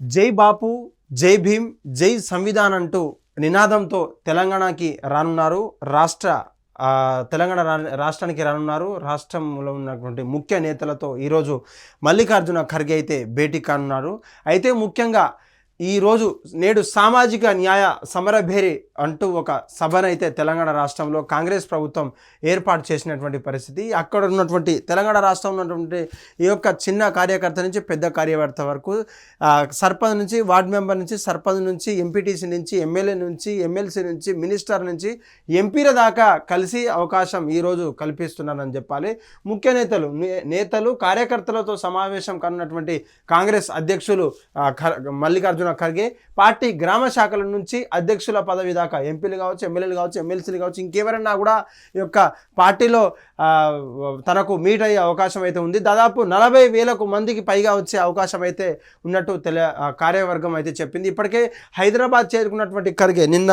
జై బాపు జై భీమ్ జై సంవిధాన్ అంటూ నినాదంతో తెలంగాణకి రానున్నారు. రాష్ట్ర తెలంగాణ రా- రాష్ట్రానికి రానున్నారు. రాష్ట్రంలో ఉన్నటువంటి ముఖ్య నేతలతో ఈరోజు మల్లికార్జున ఖర్గే అయితే భేటీ కానున్నారు. అయితే ముఖ్యంగా ఈరోజు నేడు సామాజిక న్యాయ సమరభేరి అంటూ ఒక సభనైతే తెలంగాణ రాష్ట్రంలో కాంగ్రెస్ ప్రభుత్వం ఏర్పాటు చేసినటువంటి పరిస్థితి. అక్కడ ఉన్నటువంటి తెలంగాణ రాష్ట్రంలో ఉన్నటువంటి ఈ యొక్క చిన్న కార్యకర్త నుంచి పెద్ద కార్యకర్త వరకు సర్పంచ్ నుంచి వార్డ్ మెంబర్ నుంచి సర్పంచ్ నుంచి ఎంపీటీసీ నుంచి ఎమ్మెల్యే నుంచి ఎమ్మెల్సీ నుంచి మినిస్టర్ నుంచి ఎంపీల దాకా కలిసి అవకాశం ఈరోజు కల్పిస్తున్నారని చెప్పాలి. ముఖ్య నేతలు నే- నేతలు కార్యకర్తలతో సమావేశం కానున్నటువంటి కాంగ్రెస్ అధ్యక్షులు మల్లికార్జున ఖర్- ఖర్గే పార్టీ గ్రామ శాఖల నుంచి అధ్యక్షుల పదవి దాకా ఎంపీలు కావచ్చు ఎమ్మెల్యేలు కావచ్చు ఎమ్మెల్సీలు కావచ్చు ఇంకెవరన్నా కూడా ఈ యొక్క పార్టీలో తనకు మీట్ అయ్యే అవకాశం అయితే ఉంది. దాదాపు నలభై వేలకు మందికి పైగా వచ్చే అవకాశం అయితే ఉన్నట్టు తెల కార్యవర్గం అయితే చెప్పింది. ఇప్పటికే హైదరాబాద్ చేరుకున్నటువంటి ఖర్గే నిన్న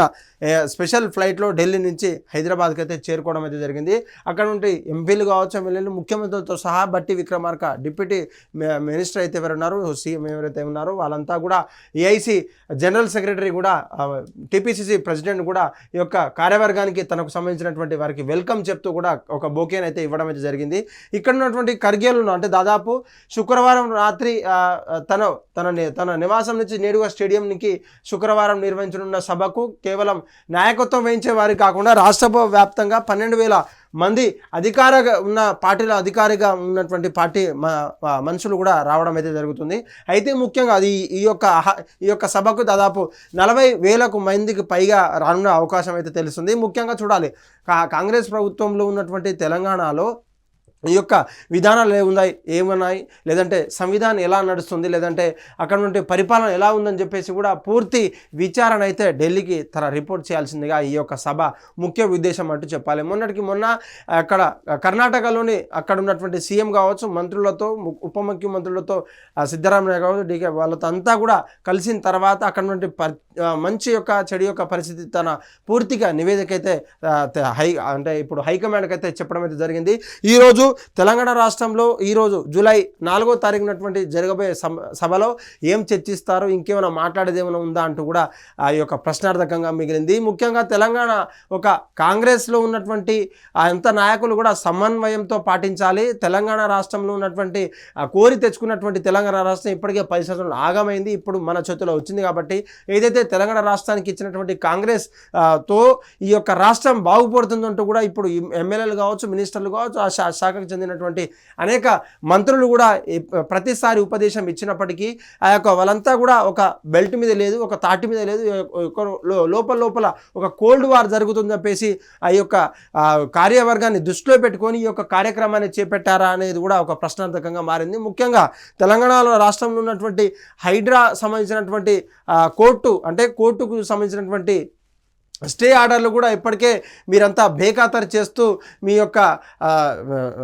స్పెషల్ ఫ్లైట్లో ఢిల్లీ నుంచి హైదరాబాద్కి అయితే చేరుకోవడం అయితే జరిగింది. అక్కడ నుండి ఎంపీలు కావచ్చు ఎమ్మెల్యేలు ముఖ్యమంత్రులతో సహా బట్టి విక్రమార్క డిప్యూటీ మినిస్టర్ అయితే ఎవరు ఉన్నారు సీఎం ఎవరైతే ఉన్నారో వాళ్ళంతా కూడా ఏఐసి జనరల్ సెక్రటరీ కూడా టీపీసీసీ ప్రెసిడెంట్ కూడా ఈ యొక్క కార్యవర్గానికి తనకు సంబంధించినటువంటి వారికి వెల్కమ్ చెప్తూ కూడా ఒక బోకేన్ అయితే ఇవ్వడం అయితే జరిగింది. ఇక్కడ ఉన్నటువంటి ఖర్గేలు అంటే దాదాపు శుక్రవారం రాత్రి తన తన తన నివాసం నుంచి నేరుగా స్టేడియంకి శుక్రవారం నిర్వహించనున్న సభకు కేవలం నాయకత్వం వహించే వారి కాకుండా రాష్ట్ర వ్యాప్తంగా పన్నెండు వేల మంది అధికారగా ఉన్న పార్టీలో అధికారిగా ఉన్నటువంటి పార్టీ మనుషులు కూడా రావడం అయితే జరుగుతుంది. అయితే ముఖ్యంగా అది ఈ యొక్క ఈ యొక్క సభకు దాదాపు నలభై వేలకు మందికి పైగా రానున్న అవకాశం అయితే తెలుస్తుంది. ముఖ్యంగా చూడాలి కా కాంగ్రెస్ ప్రభుత్వంలో ఉన్నటువంటి తెలంగాణలో ఈ యొక్క విధానాలు ఏమున్నాయి ఏమున్నాయి లేదంటే సంవిధానం ఎలా నడుస్తుంది లేదంటే అక్కడ నుండి పరిపాలన ఎలా ఉందని చెప్పేసి కూడా పూర్తి విచారణ అయితే ఢిల్లీకి తన రిపోర్ట్ చేయాల్సిందిగా ఈ యొక్క సభ ముఖ్య ఉద్దేశం అంటూ చెప్పాలి. మొన్నటికి మొన్న అక్కడ కర్ణాటకలోని అక్కడ ఉన్నటువంటి సీఎం కావచ్చు మంత్రులతో ఉప ముఖ్యమంత్రులతో సిద్ధరామయ్య కావచ్చు డీకే వాళ్ళతో అంతా కూడా కలిసిన తర్వాత అక్కడ నుండి పర్ మంచి యొక్క చెడు యొక్క పరిస్థితి తన పూర్తిగా నివేదిక అయితే హై అంటే ఇప్పుడు హైకమాండ్కి అయితే చెప్పడం అయితే జరిగింది. ఈరోజు తెలంగాణ రాష్ట్రంలో ఈరోజు జూలై నాలుగో తారీఖునటువంటి జరగబోయే సభ- సభలో ఏం చర్చిస్తారు ఇంకేమైనా మాట్లాడేది ఏమైనా ఉందా అంటూ కూడా ఆ యొక్క ప్రశ్నార్థకంగా మిగిలింది. ముఖ్యంగా తెలంగాణ ఒక కాంగ్రెస్లో ఉన్నటువంటి ఆ అంత నాయకులు కూడా సమన్వయంతో పాటించాలి. తెలంగాణ రాష్ట్రంలో ఉన్నటువంటి కోరి తెచ్చుకున్నటువంటి తెలంగాణ రాష్ట్రం ఇప్పటికే పది శాతం ఆగమైంది. ఇప్పుడు మన చేతిలో వచ్చింది కాబట్టి ఏదైతే తెలంగాణ రాష్ట్రానికి ఇచ్చినటువంటి కాంగ్రెస్తో ఈ యొక్క రాష్ట్రం బాగుపడుతుందంటూ కూడా ఇప్పుడు ఎమ్మెల్యేలు కావచ్చు మినిస్టర్లు కావచ్చు ఆ శాఖ శాఖకు చెందినటువంటి అనేక మంత్రులు కూడా ప్రతిసారి ఉపదేశం ఇచ్చినప్పటికీ ఆ యొక్క వాళ్ళంతా కూడా ఒక బెల్ట్ మీద లేదు ఒక తాటి మీద లేదు లోపల లోపల ఒక కోల్డ్ వార్ జరుగుతుందని చెప్పేసి ఆ యొక్క కార్యవర్గాన్ని దృష్టిలో పెట్టుకొని ఈ యొక్క కార్యక్రమాన్ని చేపట్టారా అనేది కూడా ఒక ప్రశ్నార్థకంగా మారింది. ముఖ్యంగా తెలంగాణలో రాష్ట్రంలో ఉన్నటువంటి హైడ్రా సంబంధించినటువంటి కోర్టు అంటే కోర్టుకు సంబంధించినటువంటి స్టే ఆర్డర్లు కూడా ఇప్పటికే మీరంతా బేఖాతరు చేస్తూ మీ యొక్క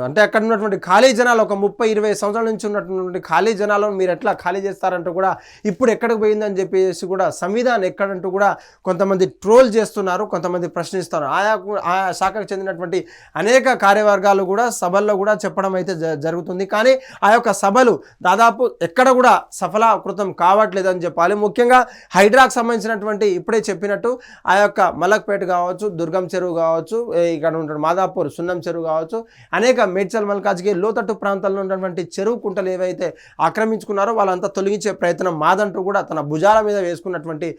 అంటే అక్కడ ఉన్నటువంటి ఖాళీ జనాలు ఒక ముప్పై ఇరవై సంవత్సరాల నుంచి ఉన్నటువంటి ఖాళీ జనాలను మీరు ఎట్లా ఖాళీ చేస్తారంటూ కూడా ఇప్పుడు ఎక్కడికి పోయిందని చెప్పేసి కూడా సంవిధానం ఎక్కడంటూ కూడా కొంతమంది ట్రోల్ చేస్తున్నారు కొంతమంది ప్రశ్నిస్తున్నారు. ఆయా కు- ఆయా శాఖకు చెందినటువంటి అనేక కార్యవర్గాలు కూడా సభల్లో కూడా చెప్పడం అయితే జ- జరుగుతుంది. కానీ ఆ యొక్క సభలు దాదాపు ఎక్కడ కూడా సఫలీకృతం కావట్లేదని చెప్పాలి. ముఖ్యంగా హైడ్రాకు సంబంధించినటువంటి ఇప్పుడే చెప్పినట్టు ఆ యొక్క మలక్పేట కావచ్చు దుర్గం చెరువు కావచ్చు ఇక్కడ ఉన్న మాదాపూర్ సున్నం చెరువు కావచ్చు అనేక మేడ్చల్ మల్కాజ్కి లోతట్టు ప్రాంతాల్లో ఉన్నటువంటి చెరువు కుంటలు ఏవైతే ఆక్రమించుకున్నారో వాళ్ళంతా తొలగించే ప్రయత్నం మాదంటూ కూడా తన భుజాల మీద వేసుకున్నటువంటి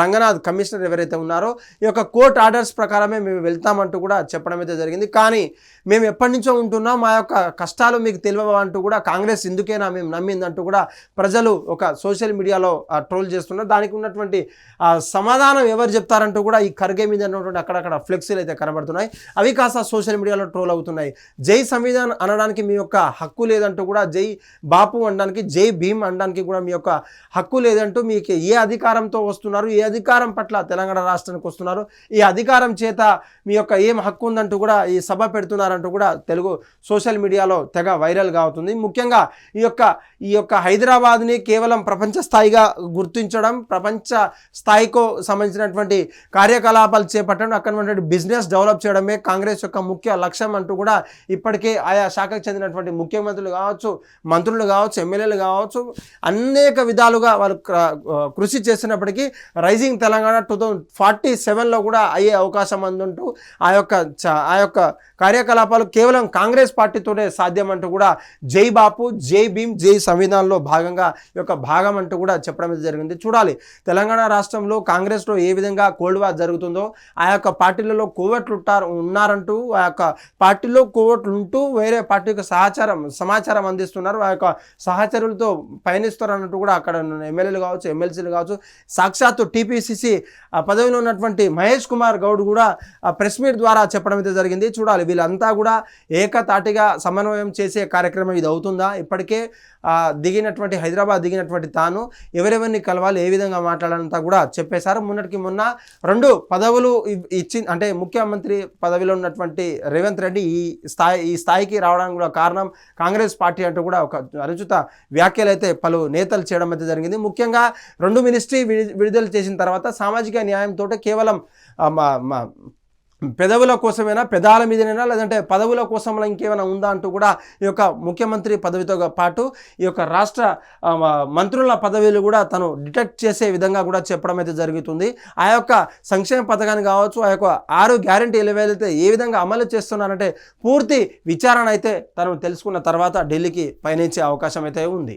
రంగనాథ్ కమిషనర్ ఎవరైతే ఉన్నారో ఈ యొక్క కోర్ట్ ఆర్డర్స్ ప్రకారమే మేము వెళ్తామంటూ కూడా చెప్పడం అయితే జరిగింది. కానీ మేము ఎప్పటి నుంచో ఉంటున్నాం మా యొక్క కష్టాలు మీకు తెలియవు అంటూ కూడా కాంగ్రెస్ ఎందుకైనా మేము నమ్మిందంటూ కూడా ప్రజలు ఒక సోషల్ మీడియాలో ట్రోల్ చేస్తున్నారు. దానికి ఉన్నటువంటి ఆ సమాధానం ఎవరు చెప్తారంటూ కూడా ఈ ఖర్గే మీద ఉన్నటువంటి అక్కడక్కడ ఫ్లెక్సీలు అయితే కనబడుతున్నాయి. అవి కాస్త సోషల్ మీడియాలో ట్రోల్ అవుతున్నాయి. జై సంవిధాన్ అనడానికి మీ యొక్క హక్కు లేదంటూ కూడా జై బాపు అనడానికి జై భీమ్ అనడానికి కూడా మీ యొక్క హక్కు లేదంటూ మీకు ఏ అధికారంతో వస్తున్నారు ఏ అధికారం పట్ల తెలంగాణ రాష్ట్రానికి వస్తున్నారు ఈ అధికారం చేత మీ యొక్క ఏం హక్కు ఉందంటూ కూడా ఈ సభ పెడుతున్నారంటూ కూడా తెలుగు సోషల్ మీడియాలో తెగ వైరల్గా అవుతుంది ముఖ్యంగా ఈ యొక్క ఈ యొక్క హైదరాబాద్ని కేవలం ప్రపంచ స్థాయిగా గుర్తించడం ప్రపంచ స్థాయికో సంబంధించినటువంటి కార్య కార్యకలాపాలు చేపట్టడం అక్కడ బిజినెస్ డెవలప్ చేయడమే కాంగ్రెస్ యొక్క ముఖ్య లక్ష్యం అంటూ కూడా ఇప్పటికే ఆయా శాఖకు చెందినటువంటి ముఖ్యమంత్రులు కావచ్చు మంత్రులు కావచ్చు ఎమ్మెల్యేలు కావచ్చు అనేక విధాలుగా వాళ్ళు కృషి చేసినప్పటికీ rising Telangana two thousand forty సెవెన్లో కూడా అయ్యే అవకాశం అందుంటూ ఆ యొక్క ఆ యొక్క కార్యకలాపాలు కేవలం కాంగ్రెస్ పార్టీతోనే సాధ్యం అంటూ కూడా జై బాపు జై భీమ్ జై సంవిధానంలో భాగంగా ఈ యొక్క భాగం అంటూ కూడా చెప్పడం జరిగింది. చూడాలి తెలంగాణ రాష్ట్రంలో కాంగ్రెస్లో ఏ విధంగా కోల్డ్ వార్ జరుగుతుందో ఆ యొక్క పార్టీలలో కోవట్లు ఉంటారు ఉన్నారంటూ ఆ యొక్క పార్టీలో కోవట్లు ఉంటూ వేరే పార్టీకి సహచారం సమాచారం అందిస్తున్నారు. ఆ యొక్క సహచరులతో పయనిస్తారన్నట్టు కూడా అక్కడ ఉన్న ఎమ్మెల్యేలు కావచ్చు ఎమ్మెల్సీలు కావచ్చు సాక్షాత్తు టీపీసీసీ ఆ పదవిలో ఉన్నటువంటి మహేష్ కుమార్ గౌడ్ కూడా ప్రెస్ మీట్ ద్వారా చెప్పడం అయితే జరిగింది. చూడాలి వీళ్ళంతా కూడా ఏకతాటిగా సమన్వయం చేసే కార్యక్రమం ఇది అవుతుందా? ఇప్పటికే దిగినటువంటి హైదరాబాద్ దిగినటువంటి తాను ఎవరెవరిని కలవాలి ఏ విధంగా మాట్లాడాలంతా కూడా చెప్పేశారు. మొన్నటికి మొన్న రెండు పదవులు ఇ- ఇచ్చి అంటే ముఖ్యమంత్రి పదవిలో ఉన్నటువంటి రేవంత్ రెడ్డి ఈ స్థాయి ఈ స్థాయికి రావడానికి కూడా కారణం కాంగ్రెస్ పార్టీ అంటూ కూడా ఒక అనుచిత వ్యాఖ్యలు అయితే పలు నేతలు చేయడం అయితే జరిగింది. ముఖ్యంగా రెండు మినిస్ట్రీ విడి- విడుదల చేసిన తర్వాత సామాజిక న్యాయంతో కేవలం మా పెదవుల కోసమేనా పెదాల మీదనైనా లేదంటే పదవుల కోసం ఇంకేమైనా ఉందా అంటూ కూడా ఈ యొక్క ముఖ్యమంత్రి పదవితో పాటు ఈ యొక్క రాష్ట్ర మంత్రుల పదవులు కూడా తను డిటెక్ట్ చేసే విధంగా కూడా చెప్పడం అయితే జరుగుతుంది. ఆ యొక్క సంక్షేమ పథకాన్ని కావచ్చు ఆ యొక్క ఆరు గ్యారంటీలు ఏవైతే ఏ విధంగా అమలు చేస్తున్నారంటే పూర్తి విచారణ అయితే తను తెలుసుకున్న తర్వాత ఢిల్లీకి పయనించే అవకాశం అయితే ఉంది.